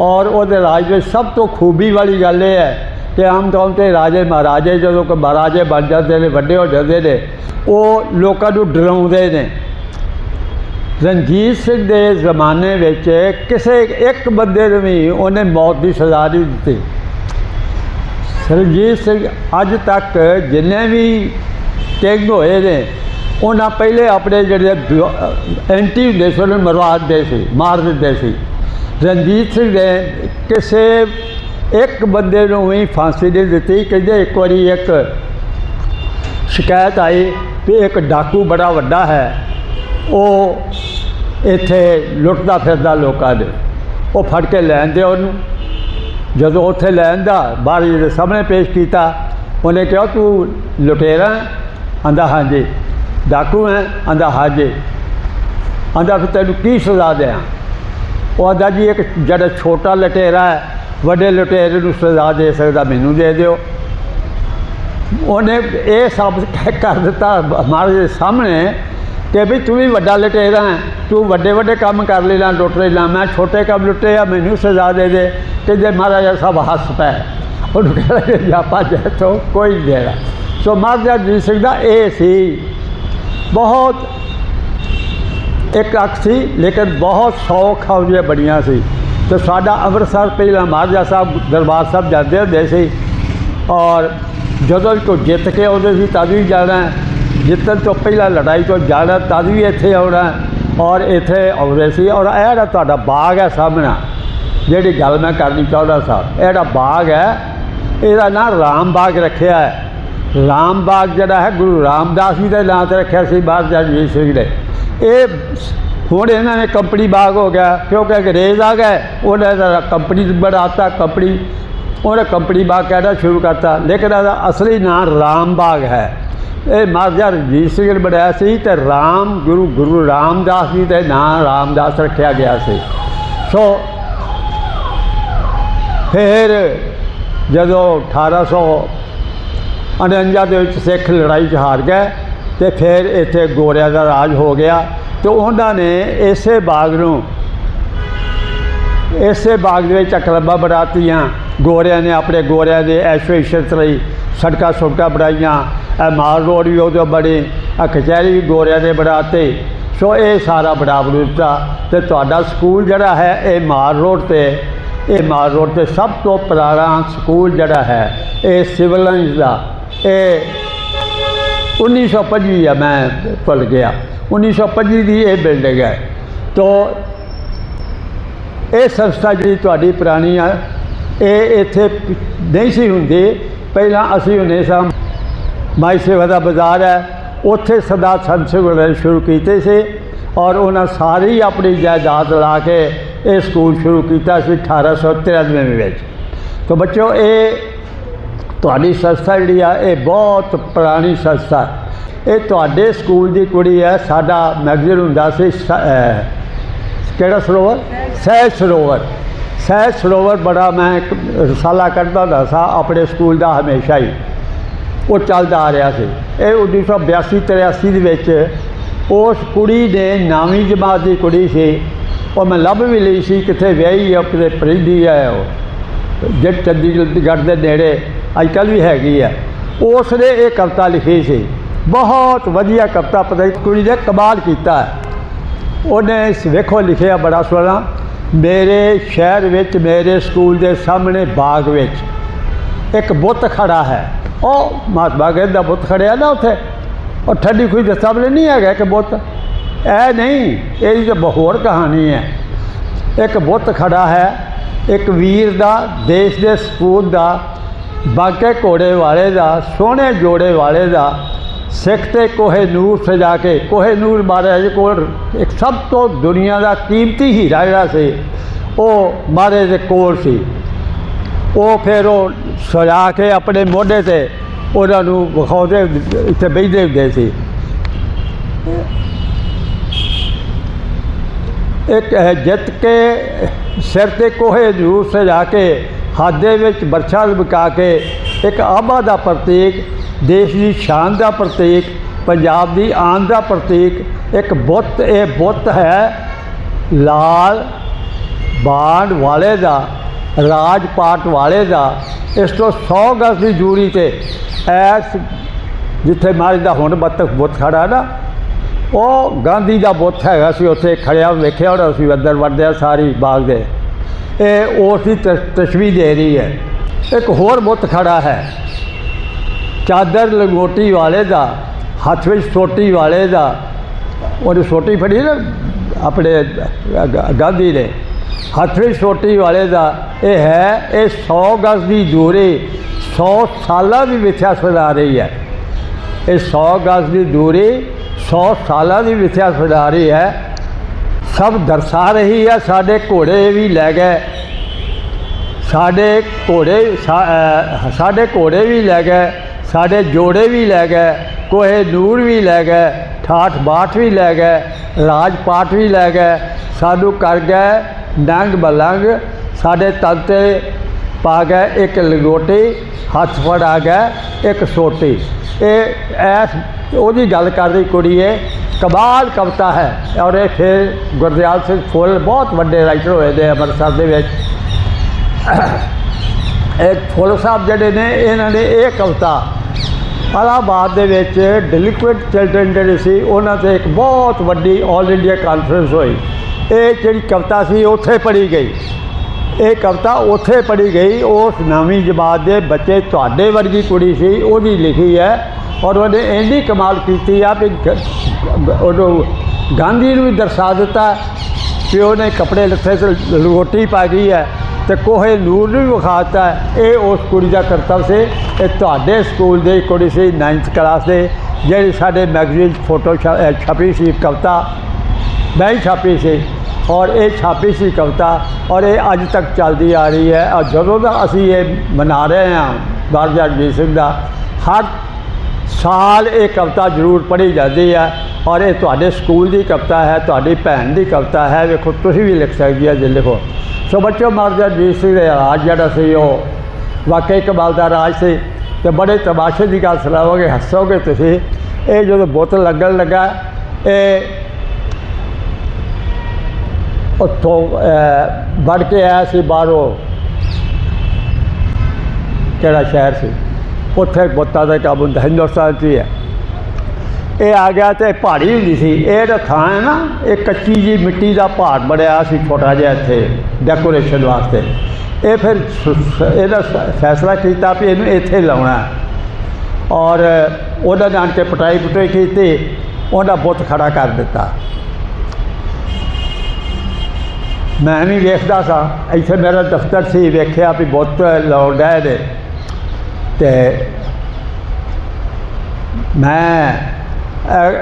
ਔਰ ਉਹਦੇ ਰਾਜ ਵਿੱਚ ਸਭ ਤੋਂ ਖੂਬੀ ਵਾਲੀ ਗੱਲ ਇਹ ਹੈ ਕਿ ਆਮ ਤੌਰ ਤੇ ਰਾਜੇ ਮਹਾਰਾਜੇ ਜਦੋਂ ਕੋਈ ਮਹਾਰਾਜੇ ਬਣ ਜਾਂਦੇ ਨੇ, ਵੱਡੇ ਹੋ ਜਾਂਦੇ ਨੇ, ਉਹ ਲੋਕਾਂ ਨੂੰ ਡਰਾਉਂਦੇ ਨੇ। ਰਣਜੀਤ ਸਿੰਘ ਦੇ ਜ਼ਮਾਨੇ ਵਿੱਚ ਕਿਸੇ ਇੱਕ ਬੰਦੇ ਨੂੰ ਵੀ ਉਹਨੇ ਮੌਤ ਦੀ ਸਜ਼ਾ ਨਹੀਂ ਦਿੱਤੀ। ਰਣਜੀਤ ਸਿੰਘ ਅੱਜ ਤੱਕ ਜਿੰਨੇ ਵੀ ਟੈਗ ਹੋਏ ਨੇ, ਉਹਨਾਂ ਪਹਿਲੇ ਆਪਣੇ ਜਿਹੜੇ ਐਂਟੀ ਹੁੰਦੇ ਸੀ ਉਹਨੂੰ ਮਰਵਾ ਦਿੰਦੇ ਸੀ, ਮਾਰ ਦਿੰਦੇ ਸੀ। ਰਣਜੀਤ ਸਿੰਘ ਨੇ ਕਿਸੇ ਇੱਕ ਬੰਦੇ ਨੂੰ ਵੀ ਫਾਂਸੀ ਨਹੀਂ ਦਿੱਤੀ, ਕਹਿੰਦੇ ਇੱਕ ਵਾਰੀ ਇੱਕ ਸ਼ਿਕਾਇਤ ਆਈ ਵੀ ਇੱਕ ਡਾਕੂ ਬੜਾ ਵੱਡਾ ਹੈ ਉਹ ਇੱਥੇ ਲੁੱਟਦਾ ਫਿਰਦਾ ਲੋਕਾਂ ਦੇ। ਉਹ ਫੜ ਕੇ ਲੈ ਆਂਦੇ ਉਹਨੂੰ। ਜਦੋਂ ਉੱਥੇ ਲੈਣ ਦਾ ਬਾਹਰ ਦੇ ਸਾਹਮਣੇ ਪੇਸ਼ ਕੀਤਾ, ਉਹਨੇ ਕਿਹਾ, ਤੂੰ ਲੁਟੇਰਾ ਹੈ? ਆਂਦਾ, ਹਾਂਜੀ। ਡਾਕੂ ਹੈ? ਆਂਦਾ, ਹਾਂਜੀ। ਆਂਦਾ, ਫਿਰ ਤੈਨੂੰ ਕੀ ਸਜ਼ਾ ਦਿਆਂ? ਉਹ ਆਂਦਾ, ਜੀ, ਇੱਕ ਜਿਹੜਾ ਛੋਟਾ ਲੁਟੇਰਾ ਹੈ, ਵੱਡੇ ਲੁਟੇਰੇ ਨੂੰ ਸਜ਼ਾ ਦੇ ਸਕਦਾ, ਮੈਨੂੰ ਦੇ ਦਿਓ। ਉਹਨੇ ਇਹ ਸਭ ਕਰ ਦਿੱਤਾ, ਮਹਾਰਾਜ ਦੇ ਸਾਹਮਣੇ ਕਿ ਵੀ ਤੂੰ ਵੀ ਵੱਡਾ ਲਟੇਰਾ ਹੈ, ਤੂੰ ਵੱਡੇ ਵੱਡੇ ਕੰਮ ਕਰ ਲੈਣਾ ਲੁੱਟ ਲੈਣਾ ਮੈਂ ਛੋਟੇ ਕੰਮ ਲੁੱਟੇ ਆ, ਮੈਨੂੰ ਸਜ਼ਾ ਦੇ ਦੇ। ਕਹਿੰਦੇ ਮਹਾਰਾਜਾ ਸਾਹਿਬ ਹੱਸ ਪੈ ਉਹਨੂੰ ਕਹਿੰਦਾ ਕਿ ਆਪਾਂ ਜੇ ਤੋਂ ਕੋਈ ਨਹੀਂ ਦੇਣਾ। ਸੋ ਮਹਾਰਾਜਾ ਜੀ ਸਿੰਘ ਦਾ ਇਹ ਸੀ। ਬਹੁਤ ਇੱਕ ਅੱਖ ਸੀ, ਲੇਕਿਨ ਬਹੁਤ ਸ਼ੌਕ ਹੌਜੀਆਂ ਬਣੀਆਂ ਸੀ। ਤੇ ਸਾਡਾ ਅੰਮ੍ਰਿਤਸਰ ਪਹਿਲਾਂ ਮਹਾਰਾਜਾ ਸਾਹਿਬ ਦਰਬਾਰ ਸਾਹਿਬ ਜਾਂਦੇ ਹੁੰਦੇ ਸੀ। ਔਰ ਜਦੋਂ ਵੀ ਕੋਈ ਜਿੱਤ ਕੇ ਆਉਂਦੇ ਸੀ, ਤਦ ਵੀ ਜਾਣਾ। ਜਿੱਤਣ ਤੋਂ ਪਹਿਲਾਂ ਲੜਾਈ ਤੋਂ ਜਾਣਾ, ਤਦ ਵੀ ਇੱਥੇ ਆਉਣਾ ਔਰ ਇੱਥੇ ਆਉਂਦੇ ਸੀ ਔਰ ਇਹ ਜਿਹੜਾ ਤੁਹਾਡਾ ਬਾਗ ਹੈ ਸਾਹਮਣੇ, ਜਿਹੜੀ ਗੱਲ ਮੈਂ ਕਰਨੀ ਚਾਹੁੰਦਾ ਸਾਹਿਬ, ਇਹ ਜਿਹੜਾ ਬਾਗ ਹੈ, ਇਹਦਾ ਨਾਂ ਰਾਮ ਬਾਗ ਰੱਖਿਆ ਹੈ। ਰਾਮ ਬਾਗ ਜਿਹੜਾ ਹੈ, ਗੁਰੂ ਰਾਮਦਾਸ ਜੀ ਦੇ ਨਾਂ ਤੇ ਰੱਖਿਆ ਸੀ ਮਹਾਰਾਜਾ ਰਣਜੀਤ ਸਿੰਘ ਨੇ। ਇਹ ਹੁਣ ਇਹਨਾਂ ਨੇ ਕੰਪਨੀ ਬਾਗ ਹੋ ਗਿਆ, ਕਿਉਂਕਿ ਅੰਗਰੇਜ਼ ਆ ਗਏ ਉਹਨਾਂ ਦਾ ਕੰਪਨੀ ਬਣਾਤਾ, ਕੰਪਨੀ, ਉਹਨੇ ਕੰਪਨੀ ਬਾਗ ਕਹਿਣਾ ਸ਼ੁਰੂ ਕਰਤਾ, ਲੇਕਿਨ ਇਹਦਾ ਅਸਲੀ ਨਾਂ ਰਾਮ ਬਾਗ ਹੈ। ਇਹ ਮਹਾਰਾਜਾ ਰਣਜੀਤ ਸਿੰਘ ਨੇ ਬਣਾਇਆ ਸੀ ਤੇ ਰਾਮ, ਗੁਰੂ ਗੁਰੂ ਰਾਮਦਾਸ ਜੀ ਦੇ ਨਾਂ ਰਾਮਦਾਸ ਰੱਖਿਆ ਗਿਆ ਸੀ। ਸੋ ਫਿਰ ਜਦੋਂ 1849 ਦੇ ਵਿੱਚ ਸਿੱਖ ਲੜਾਈ 'ਚ ਹਾਰ ਗਏ ਤੇ ਫਿਰ ਇੱਥੇ ਗੋਰਿਆਂ ਦਾ ਰਾਜ ਹੋ ਗਿਆ ਤੇ ਉਹਨਾਂ ਨੇ ਇਸੇ ਬਾਗ ਨੂੰ, ਇਸੇ ਬਾਗ ਦੇ ਵਿੱਚ ਕਲੱਬਾਂ ਬਣਾਤੀਆਂ। ਗੋਰਿਆਂ ਨੇ ਆਪਣੇ ਗੋਰਿਆਂ ਦੇ ਐਸ਼ੋ ਇਸ਼ਰਤ ਲਈ ਸੜਕਾਂ ਸੁੜਕਾਂ ਬਣਾਈਆਂ। ਮਾਲ ਰੋਡ ਵੀ ਉਹਦੇ ਬਣੇ, ਇਹ ਕਚਹਿਰੀ ਵੀ ਗੋਰਿਆਂ ਨੇ ਬਣਾਤੇ। ਸੋ ਇਹ ਸਾਰਾ ਬਣਾ ਬਣਾ ਦਿੱਤਾ ਤੇ ਤੁਹਾਡਾ ਸਕੂਲ ਜਿਹੜਾ ਹੈ, ਇਹ ਮਾਲ ਰੋਡ ਤੇ, ਇਹ ਮਾਲ ਰੋਡ ਤੇ ਸਭ ਤੋਂ ਪੁਰਾਣਾ ਸਕੂਲ ਜਿਹੜਾ ਹੈ, ਇਹ ਸਿਵਲ ਲਾਈਨਸ ਦਾ। ਇਹ 1925 ਆ ਮੈਂ ਭੁੱਲ ਗਿਆ। 1925 ਦੀ ਇਹ ਬਿਲਡਿੰਗ ਹੈ। ਤੋ ਇਹ ਸੰਸਥਾ ਜਿਹੜੀ ਤੁਹਾਡੀ ਪੁਰਾਣੀ ਆ, ਇਹ ਇੱਥੇ ਨਹੀਂ ਸੀ ਹੁੰਦੀ। ਪਹਿਲਾਂ ਅਸੀਂ ਹੁੰਦੇ ਸਾਂ ਮਾਈ ਸੇਵਾ ਦਾ ਬਾਜ਼ਾਰ ਹੈ। ਉੱਥੇ ਸਦਾ ਸੰਤ ਸੇਵਾ ਸ਼ੁਰੂ ਕੀਤੇ ਸੀ ਔਰ ਉਹਨਾਂ ਸਾਰੀ ਆਪਣੀ ਜਾਇਦਾਦ ਲਾ ਕੇ ਇਹ ਸਕੂਲ ਸ਼ੁਰੂ ਕੀਤਾ ਸੀ 1893 ਵਿੱਚ। ਤਾਂ ਬੱਚੋ ਇਹ ਤੁਹਾਡੀ ਸੰਸਥਾ ਜਿਹੜੀ ਆ, ਇਹ ਬਹੁਤ ਪੁਰਾਣੀ ਸੰਸਥਾ। ਇਹ ਤੁਹਾਡੇ ਸਕੂਲ ਦੀ ਕੁੜੀ ਹੈ, ਸਾਡਾ ਮੈਗਜ਼ੀਨ ਹੁੰਦਾ ਸੀ ਕਿਹੜਾ ਸਰੋਵਰ? ਸਹਿਜ ਸਰੋਵਰ। ਸਹਿਜ ਸਰੋਵਰ ਬੜਾ ਮੈਂ ਇੱਕ ਰਸਾਲਾ ਕੱਢਦਾ ਹੁੰਦਾ ਸਾਂ, ਆਪਣੇ ਸਕੂਲ ਦਾ ਹਮੇਸ਼ਾ ਹੀ। ਉਹ ਚੱਲਦਾ ਆ ਰਿਹਾ ਸੀ। ਇਹ 1982 83 ਦੇ ਵਿੱਚ ਉਸ ਕੁੜੀ ਨੇ ਨੌਵੀਂ ਜਮਾਤ ਦੀ ਕੁੜੀ ਸੀ। ਉਹ ਮੈਂ ਲੱਭ ਵੀ ਲਈ ਸੀ, ਕਿੱਥੇ ਵਿਆਹੀ ਆ, ਕਿਤੇ ਪਰਿੰਦੀ ਹੈ ਉਹ। ਜੱਟ ਚੰਡੀਗੜ੍ਹ ਦੇ ਨੇੜੇ ਅੱਜ ਕੱਲ੍ਹ ਵੀ ਹੈਗੀ ਆ। ਉਸ ਨੇ ਇਹ ਕਵਿਤਾ ਲਿਖੀ ਸੀ। ਬਹੁਤ ਵਧੀਆ ਕਵਿਤਾ, ਪਤਾ ਨਹੀਂ ਕੁੜੀ ਨੇ ਕਮਾਲ ਕੀਤਾ। ਹੈ ਉਹਨੇ ਇਸ ਵੇਖੋ ਲਿਖਿਆ ਬੜਾ ਸੋਹਣਾ, ਮੇਰੇ ਸ਼ਹਿਰ ਵਿੱਚ, ਮੇਰੇ ਸਕੂਲ ਦੇ ਸਾਹਮਣੇ ਬਾਗ ਵਿੱਚ ਇੱਕ ਬੁੱਤ ਖੜਾ ਹੈ। ਉਹ ਮਹਾਤਮਾ ਗਾਂਧੀ ਦਾ ਬੁੱਤ ਖੜਿਆ ਨਾ ਉੱਥੇ। ਉਹ ਠੱਡੀ ਖੁਈ ਦੇ ਸਾਹਮਣੇ ਨਹੀਂ ਹੈਗਾ ਕਿ ਬੁੱਤ। ਇਹ ਨਹੀਂ, ਇਹਦੀ ਤਾਂ ਬਹੋਰ ਕਹਾਣੀ ਹੈ। ਇੱਕ ਬੁੱਤ ਖੜਾ ਹੈ, ਇੱਕ ਵੀਰ ਦਾ, ਦੇਸ਼ ਦੇ ਸਪੂਤ ਦਾ, ਬਾਕੇ ਘੋੜੇ ਵਾਲੇ ਦਾ, ਸੋਹਣੇ ਜੋੜੇ ਵਾਲੇ ਦਾ, ਸਿੱਖ ਤੇ ਕੋਹੇ ਨੂਰ ਸਜਾ ਕੇ, ਕੋਹੇ ਨੂਰ ਮਹਾਰਾਜ ਕੋਲ ਇੱਕ ਸਭ ਤੋਂ ਦੁਨੀਆ ਦਾ ਕੀਮਤੀ ਹੀਰਾ ਜਿਹੜਾ ਸੀ, ਉਹ ਮਹਾਰਾਜ ਦੇ ਕੋਲ ਸੀ। ਉਹ ਫਿਰ ਉਹ ਸਜਾ ਕੇ ਆਪਣੇ ਮੋਢੇ ਤੇ ਉਹਨਾਂ ਨੂੰ ਵਿਖਾਉਂਦੇ, ਇੱਥੇ ਬੈਠਦੇ ਹੁੰਦੇ ਸੀ। ਇੱਕ ਜਿੱਤ ਕੇ ਸਿਰ ਤੇ ਕੋਹੇ ਜ਼ਰੂਰ ਸਜਾ ਕੇ ਹੱਥ ਦੇ ਵਿੱਚ ਬਰਛਾ ਲਮਕਾ ਕੇ, ਇੱਕ ਆਭਾ ਦਾ ਪ੍ਰਤੀਕ, ਦੇਸ਼ ਦੀ ਸ਼ਾਨ ਦਾ ਪ੍ਰਤੀਕ, ਪੰਜਾਬ ਦੀ ਆਨ ਦਾ ਪ੍ਰਤੀਕ, ਇੱਕ ਬੁੱਤ, ਇਹ ਬੁੱਤ ਹੈ ਲਾਲ ਬਾਣ ਵਾਲੇ ਦਾ। ਰਾਜ ਪਾਟ ਵਾਲੇ ਦਾ, ਇਸ ਤੋਂ 100 ਗਜ਼ ਦੀ ਦੂਰੀ ਤੇ ਐਸ ਜਿੱਥੇ ਮਹਾਰਾਜ ਦਾ ਹੁਣ ਬੱਤਖ ਬੁੱਤ ਖੜਾ ਨਾ, ਉਹ ਗਾਂਧੀ ਦਾ ਬੁੱਤ ਹੈਗਾ ਸੀ, ਉੱਥੇ ਖੜਿਆ ਵੇਖਿਆ ਹੋਣਾ ਸੀ, ਅੰਦਰ ਵੜਦਿਆ ਸਾਰੀ ਬਾਗ ਦੇ। ਇਹ ਉਸ ਦੀ ਤਸ- ਦੇ ਰਹੀ ਹੈ। ਇੱਕ ਹੋਰ ਬੁੱਤ ਖੜਾ ਹੈ। ਚਾਦਰ ਲੰਗੋਟੀ ਵਾਲੇ ਦਾ, ਹੱਥ ਵਿੱਚ ਸੋਟੀ ਵਾਲੇ ਦਾ ਉਹਨੇ ਸੋਟੀ ਫੜੀ ਨਾ ਆਪਣੇ ਗਾਂਧੀ ਨੇ। ਹੱਥ ਵਿੱਚ ਸੋਟੀ ਵਾਲੇ ਦਾ ਇਹ ਹੈ, ਇਹ 100 ਗਜ਼ ਦੀ ਦੂਰੀ 100 ਸਾਲਾਂ ਦੀ ਵਿਥਿਆ ਸਜਾ ਰਹੀ ਹੈ। ਇਹ 100 ਗਜ਼ ਦੀ ਦੂਰੀ 100 ਸਾਲਾਂ ਦੀ ਵਿਥਿਆ ਸਜਾ ਰਹੀ ਹੈ। ਸਭ ਦਰਸਾ ਰਹੀ ਹੈ, ਸਾਡੇ ਘੋੜੇ ਵੀ ਲੈ ਗਏ। ਸਾਡੇ ਘੋੜੇ, ਸਾ- ਸਾਡੇ ਘੋੜੇ ਵੀ ਲੈ ਗਏ, ਸਾਡੇ ਜੋੜੇ ਵੀ ਲੈ ਗਏ, ਕੋਹੇ ਨੂਰ ਵੀ ਲੈ ਗਏ, ਠਾਠ ਬਾਠ ਵੀ ਲੈ ਗਏ ਰਾਜ ਪਾਠ ਵੀ ਲੈ ਗਏ। ਸਾਨੂੰ ਕਰ ਗਏ ਡੰਗ ਬਲੰਗ ਸਾਡੇ ਤਨ ਤੇ ਪਾ ਗਏ ਇੱਕ ਲੰਗੋਟੀ, ਹੱਥ ਫੜ ਆ ਗਏ ਇੱਕ ਸੋਟੀ। ਇਹ ਐਸ ਉਹਦੀ ਗੱਲ ਕਰਦੀ ਕੁੜੀ ਹੈ ਕਮਾਲ ਕਵਿਤਾ ਹੈ। ਔਰ ਇਹ ਫਿਰ ਗੁਰਦਿਆਲ ਸਿੰਘ ਫੁੱਲ ਬਹੁਤ ਵੱਡੇ ਰਾਈਟਰ ਹੋਏ ਦੇ ਅੰਮ੍ਰਿਤਸਰ ਦੇ ਵਿੱਚ। ਇਹ ਫੁੱਲ ਸਾਹਿਬ ਜਿਹੜੇ ਨੇ, ਇਹਨਾਂ ਨੇ ਇਹ ਕਵਿਤਾ ਇਲਾਹਾਬਾਦ ਦੇ ਵਿੱਚ ਡਿਲਿਕੁਇਟ ਚਿਲਡਰਨ ਜਿਹੜੇ ਸੀ, ਉਹਨਾਂ ਤੇ ਇੱਕ ਬਹੁਤ ਵੱਡੀ ਆਲ ਇੰਡੀਆ ਕਾਨਫਰੰਸ ਹੋਈ। ਇਹ ਜਿਹੜੀ ਕਵਿਤਾ ਸੀ ਉੱਥੇ ਪੜ੍ਹੀ ਗਈ। ਇਹ ਕਵਿਤਾ ਉੱਥੇ ਪੜ੍ਹੀ ਗਈ, ਉਸ ਨਵੀਂ ਜਮਾਤ ਦੇ ਬੱਚੇ ਤੁਹਾਡੇ ਵਰਗੀ ਕੁੜੀ ਸੀ, ਉਹਦੀ ਲਿਖੀ ਹੈ ਔਰ ਉਹਨੇ ਇੰਨੀ ਕਮਾਲ ਕੀਤੀ ਆ ਵੀ ਉਹਨੂੰ ਗਾਂਧੀ ਨੂੰ ਵੀ ਦਰਸਾ ਦਿੱਤਾ ਕਿ ਉਹਨੇ ਕੱਪੜੇ ਲੱਥੇ ਤੇ ਰੋਟੀ ਪਾ ਗਈ ਹੈ ਤੇ ਕੋਹੇ ਨੂਰ ਨੂੰ ਵੀ ਵਿਖਾਤਾ ਇਹ ਉਸ ਕੁੜੀ ਦਾ ਕਰਤੱਵ ਸੀ। ਇਹ ਤੁਹਾਡੇ ਸਕੂਲ ਦੇ ਕੁੜੀ ਸੀ 9th ਕਲਾਸ ਦੇ, ਜਿਹੜੀ ਸਾਡੇ ਮੈਗਜ਼ੀਨ 'ਚ ਫੋਟੋ ਛ- ਛਪੀ ਸੀ ਕਵਿਤਾ। ਮੈਂ ਹੀ ਛਾਪੀ ਸੀ ਔਰ ਇਹ ਛਾਪੀ ਸੀ ਕਵਿਤਾ ਔਰ ਇਹ ਅੱਜ ਤੱਕ ਚੱਲਦੀ ਆ ਰਹੀ ਹੈ ਔਰ ਜਦੋਂ ਦਾ ਅਸੀਂ ਇਹ ਮਨਾ ਰਹੇ ਹਾਂ ਬਾਰਜਾ ਰਣਜੀਤ ਸਿੰਘ ਦਾ, ਹਰ ਸਾਲ ਇਹ ਕਵਿਤਾ ਜ਼ਰੂਰ ਪੜ੍ਹੀ ਜਾਂਦੀ ਹੈ ਔਰ ਇਹ ਤੁਹਾਡੇ ਸਕੂਲ ਦੀ ਕਵਿਤਾ ਹੈ, ਤੁਹਾਡੀ ਭੈਣ ਦੀ ਕਵਿਤਾ ਹੈ, ਵੇਖੋ ਤੁਸੀਂ ਵੀ ਲਿਖ ਸਕਦੀ ਹੈ ਜੇ ਲਿਖੋ। ਸੋ ਬੱਚੋ ਮਹਾਰਾਜਾ ਰਣਜੀਤ ਸਿੰਘ ਦਾ ਰਾਜ ਜਿਹੜਾ ਸੀ ਉਹ ਵਾਕਈ ਕਮਾਲ ਦਾ ਰਾਜ ਸੀ ਤੇ ਬੜੇ ਤਮਾਸ਼ੇ ਦੀ ਗੱਲ ਸੁਣਾਓਗੇ ਹੱਸੋਗੇ ਤੁਸੀਂ। ਇਹ ਜਦੋਂ ਬੋਤਲ ਲੱਗਣ ਲੱਗਾ, ਇਹ ਉੱਥੋਂ ਵੜ ਕੇ ਆਇਆ ਸੀ ਬਾਹਰੋਂ। ਕਿਹੜਾ ਸ਼ਹਿਰ ਸੀ? ਉੱਥੇ ਬੁੱਤਾਂ ਦਾ ਕੰਮ ਹੁੰਦਾ, ਹਿੰਦੁਸਤਾਨ 'ਚ ਹੀ ਹੈ। ਇਹ ਆ ਗਿਆ ਤੇ ਪਹਾੜੀ ਹੁੰਦੀ ਸੀ। ਇਹ ਜਿਹੜਾ ਥਾਂ ਹੈ ਨਾ, ਇਹ ਕੱਚੀ ਜੀ ਮਿੱਟੀ ਦਾ ਪਹਾੜ ਬਣਿਆ ਸੀ, ਛੋਟਾ ਜਿਹਾ ਇੱਥੇ ਡੈਕੋਰੇਸ਼ਨ ਵਾਸਤੇ। ਇਹ ਫਿਰ ਇਹਦਾ ਫੈਸਲਾ ਕੀਤਾ ਵੀ ਇਹਨੂੰ ਇੱਥੇ ਲਾਉਣਾ ਔਰ ਉਹਨਾਂ ਨੇ ਕੇ ਪਟਾਈ ਪਟਾਈ ਕੀਤੀ, ਉਹਦਾ ਬੁੱਤ ਖੜਾ ਕਰ ਦਿੱਤਾ। ਮੈਂ ਵੀ ਵੇਖਦਾ ਸਾਂ। ਇੱਥੇ ਮੇਰਾ ਦਫ਼ਤਰ ਸੀ, ਵੇਖਿਆ ਵੀ ਬੁੱਤ ਲਾਉਂਦਾ ਇਹਦੇ। ਤੇ ਮੈਂ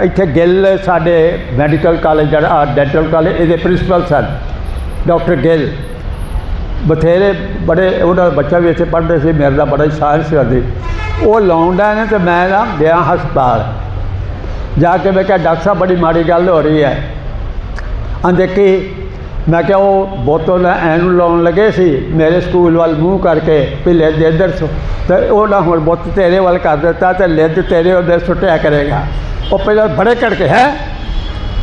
ਇੱਥੇ ਗਿੱਲ ਸਾਡੇ ਮੈਡੀਕਲ ਕਾਲਜ ਜਿਹੜਾ ਡੈਂਟਲ ਕਾਲਜ, ਇਹਦੇ ਪ੍ਰਿੰਸੀਪਲ ਸਨ, ਡਾਕਟਰ ਗਿੱਲ। ਬਥੇਰੇ ਬੜੇ ਉਹਨਾਂ ਦਾ ਬੱਚਾ ਵੀ ਇੱਥੇ ਪੜ੍ਹਦੇ ਸੀ, ਮੇਰੇ ਦਾ ਬੜਾ ਸਾਇੰਸ ਕਰਦੇ ਉਹ ਲਾਉਂਦਾ ਨੇ ਤੇ ਮੈਂ ਨਾ ਗਿਆ ਹਸਪਤਾਲ। ਜਾ ਕੇ ਮੈਂ ਕਿਹਾ, ਡਾਕਟਰ ਸਾਹਿਬ, ਬੜੀ ਮਾੜੀ ਗੱਲ ਹੋ ਰਹੀ ਹੈ। ਆਂਦੇ, ਕਿ ਮੈਂ ਕਿਹਾ ਉਹ ਬੋਤਲ ਐਨੂੰ ਲਾਉਣ ਲੱਗੇ ਸੀ, ਮੇਰੇ ਸਕੂਲ ਵੱਲ ਮੂੰਹ ਕਰਕੇ ਵੀ ਲਿੱਦ ਇੱਧਰ ਸੁ ਤੇ ਉਹ ਨਾ ਹੁਣ ਬੁੱਤ ਤੇਰੇ ਵੱਲ ਕਰ ਦਿੱਤਾ ਤੇ ਲਿੱਦ ਤੇਰੇ ਉਹਦੇ ਸੁੱਟਿਆ ਕਰੇਗਾ। ਉਹ ਪਹਿਲਾਂ ਬੜੇ ਘੜਕੇ, ਹੈ?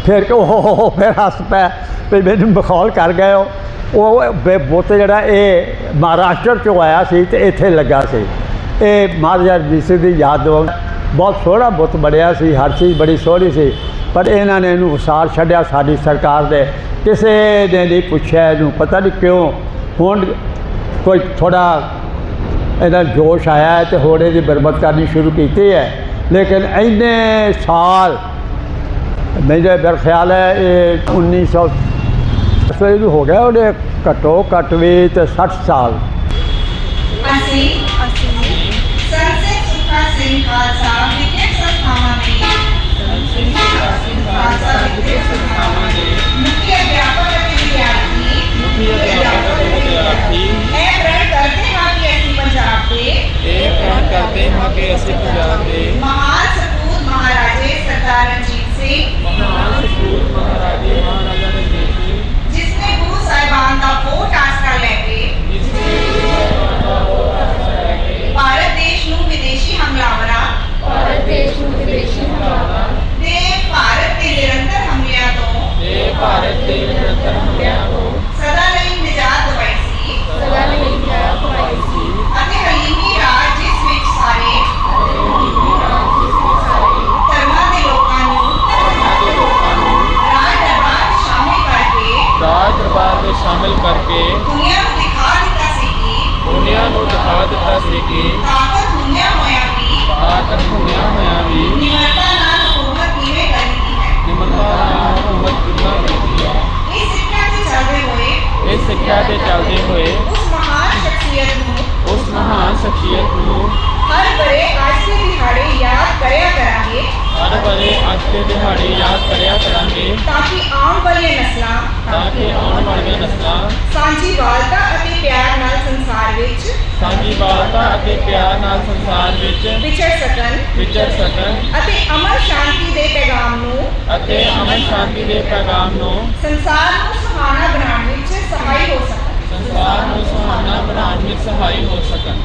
ਫਿਰ ਕਿ ਉਹ ਫਿਰ ਹੱਸ ਪਿਆ ਵੀ ਮੈਨੂੰ ਬਖੌਲ ਕਰ ਗਏ ਹੋ ਉਹ ਬੁੱਤ ਜਿਹੜਾ ਇਹ ਮਹਾਰਾਸ਼ਟਰ ਚੋਂ ਆਇਆ ਸੀ ਤੇ ਇੱਥੇ ਲੱਗਾ ਸੀ। ਇਹ ਮਹਾਰਾਜਾ ਰਣਜੀਤ ਸਿੰਘ ਦੀ ਯਾਦ ਦਿਵਾਉਣ। ਬਹੁਤ ਸੋਹਣਾ ਬੁੱਤ ਬਣਿਆ ਸੀ, ਹਰ ਚੀਜ਼ ਬੜੀ ਸੋਹਣੀ ਸੀ। ਪਰ ਇਹਨਾਂ ਨੇ ਇਹਨੂੰ ਵਿਸਾਰ ਛੱਡਿਆ ਸਾਡੀ ਸਰਕਾਰ ਦੇ। ਕਿਸੇ ਨੇ ਨਹੀਂ ਪੁੱਛਿਆ ਇਹਨੂੰ, ਪਤਾ ਨਹੀਂ ਕਿਉਂ। ਹੁਣ ਕੋਈ ਥੋੜਾ ਇਹਦਾ ਜੋਸ਼ ਆਇਆ ਹੈ ਤੇ ਹੁਣ ਇਹਦੀ ਬਰਬਤ ਕਰਨੀ ਸ਼ੁਰੂ ਕੀਤੀ ਹੈ। ਲੇਕਿਨ ਇੰਨੇ ਸਾਲ, ਮੇਰੇ ਮੇਰਾ ਖਿਆਲ ਹੈ ਇਹ 1900 ਸੋ ਇਹਨੂੰ ਹੋ ਗਿਆ, ਉਹਦੇ ਘੱਟੋ ਘੱਟ ਵੀ ਤੇ 60 ਸਾਲ। ਅਸੀਂ ਖਾਲਸਾ ਵਿਖੇ ਸੰਸਥਾਵਾਂ ਦੇ ਮੁੱਖ ਬਰੇ ਅੱਜ ਦੇ ਦਿਹਾੜੇ ਯਾਦ ਕਰਿਆ ਕਰਾਂਗੇ। ਤਾਂ ਕਿ ਆਉਣ ਵਾਲੀਆਂ ਨਸਲਾਂ ਤਾਂ ਕਿ ਆਉਣ ਵਾਲੀਆਂ ਨਸਲਾਂ। ਸਾਂਝੀ ਵਾਲਤਾ ਅਤੇ ਪਿਆਰ ਨਾਲ ਸੰਸਾਰ ਵਿੱਚ ਸਾਂਝੀ ਬਾਲਤਾ ਅਤੇ ਪਿਆਰ ਨਾਲ ਸੰਸਾਰ ਵਿੱਚ ਵਿਚਰ ਸਕਣ ਵਿਚਰ ਸਕਣ। ਅਤੇ ਅਮਰ ਸ਼ਾਂਤੀ ਦੇ ਪੈਗਾਮ ਨੂੰ ਅਤੇ ਅਮਨ ਸ਼ਾਂਤੀ ਦੇ ਪੈਗਾਮ ਨੂੰ ਸੰਸਾਰ ਨੂੰ ਸੁਹਾਣਾ ਬਣਾਉਣ ਵਿੱਚ ਸਹਾਈ ਹੋ ਸਕਣ। ਸੰਸਾਰ ਨੂੰ ਸੁਹਾਵਣਾ ਬਣਾਉਣ ਵਿੱਚ ਸਹਾਈ ਹੋ ਸਕਣ।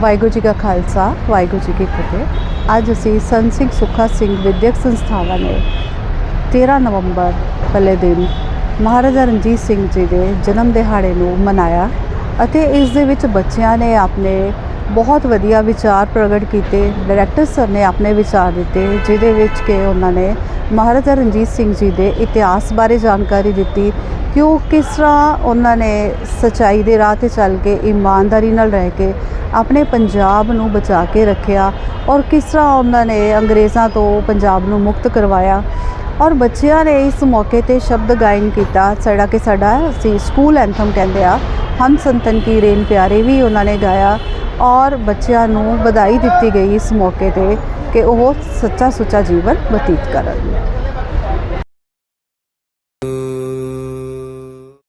ਵਾਹਿਗੁਰੂ ਜੀ ਕਾ ਖਾਲਸਾ ਵਾਹਿਗੁਰੂ ਜੀ ਕੀ ਫਤਿਹ। ਅੱਜ ਅਸੀਂ ਸੰਤ ਸਿੰਘ ਸੁੱਖਾ ਸਿੰਘ ਵਿਦਿਅਕ ਸੰਸਥਾਵਾਂ ਨੇ 13 ਨਵੰਬਰ ਵਾਲੇ ਦਿਨ ਮਹਾਰਾਜਾ ਰਣਜੀਤ ਸਿੰਘ ਜੀ ਦੇ ਜਨਮ ਦਿਹਾੜੇ ਨੂੰ ਮਨਾਇਆ ਅਤੇ ਇਸ ਦੇ ਵਿੱਚ ਬੱਚਿਆਂ ਨੇ ਆਪਣੇ ਬਹੁਤ ਵਧੀਆ ਵਿਚਾਰ ਪ੍ਰਗਟ ਕੀਤੇ। ਡਾਇਰੈਕਟਰ ਸਰ ਨੇ ਆਪਣੇ ਵਿਚਾਰ ਦਿੱਤੇ, ਜਿਹਦੇ ਵਿੱਚ ਕਿ ਉਹਨਾਂ ਨੇ ਮਹਾਰਾਜਾ ਰਣਜੀਤ ਸਿੰਘ ਜੀ ਦੇ ਇਤਿਹਾਸ ਬਾਰੇ ਜਾਣਕਾਰੀ ਦਿੱਤੀ ਕਿ ਉਹ ਕਿਸ ਤਰ੍ਹਾਂ ਉਹਨਾਂ ਨੇ ਸਚਾਈ ਦੇ ਰਾਹ ਤੇ ਚੱਲ ਕੇ ਇਮਾਨਦਾਰੀ ਨਾਲ ਰਹਿ ਕੇ ਆਪਣੇ ਪੰਜਾਬ ਨੂੰ ਬਚਾ ਕੇ ਰੱਖਿਆ ਔਰ ਕਿਸ ਤਰ੍ਹਾਂ ਉਹਨਾਂ ਨੇ ਅੰਗਰੇਜ਼ਾਂ ਤੋਂ ਪੰਜਾਬ ਨੂੰ ਮੁਕਤ ਕਰਵਾਇਆ। ਔਰ ਬੱਚਿਆਂ ਨੇ ਇਸ ਮੌਕੇ ਤੇ ਸ਼ਬਦ ਗਾਇਨ ਕੀਤਾ ਸਾਡਾ ਕਿ ਸਾਡਾ, ਅਸੀਂ ਸਕੂਲ ਐਂਥਮ ਕਹਿੰਦੇ ਆ ਹਮ ਸੰਤਨ ਕੀ ਰੇਨ ਪਿਆਰੇ ਵੀ ਉਹਨਾਂ ਨੇ ਗਾਇਆ ਔਰ ਬੱਚਿਆਂ ਨੂੰ ਵਧਾਈ ਦਿੱਤੀ ਗਈ ਇਸ ਮੌਕੇ ਤੇ ਕਿ ਉਹ ਸੱਚਾ ਸੁੱਚਾ ਜੀਵਨ ਬਤੀਤ ਕਰਨ।